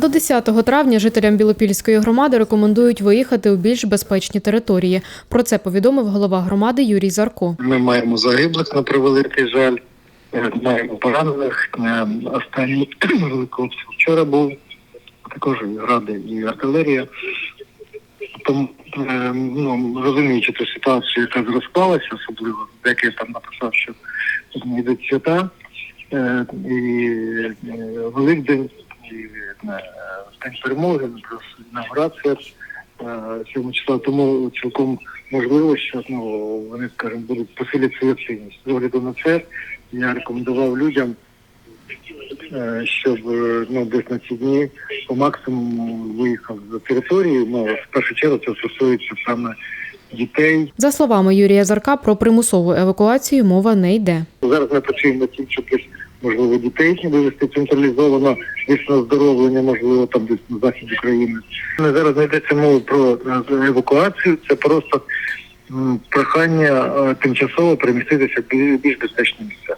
До 10 травня жителям Білопільської громади рекомендують виїхати у більш безпечні території. Про це повідомив голова громади Юрій Зарко. Ми маємо загиблих на превеликий жаль, е, маємо поранених. Е, Останній великий вчора був також і гради і артилерія. Тому е, ну, розуміючи ту ситуацію, яка розклалася, особливо деякий там написав, що йдуть свята і Великдень, е, День перемоги, плюс інаугурація е, 7 числа. Тому цілком можливо, що ну, вони, скажімо, будуть посилити свою активність. З огляду на це я рекомендував людям, е, щоб е, ну, десь на ці дні по максимуму виїхав за території. Ну, в першу чергу це стосується саме дітей. За словами Юрія Зарка, про примусову евакуацію мова не йде. Зараз ми працюємо над тим, щоб десь, можливо, дітей вивести централізовано, десь на оздоровлення, можливо, там десь на захід України. Зараз не йдеться мова про е, евакуацію, це просто прохання е, тимчасово переміститися в більш- безпечні місця.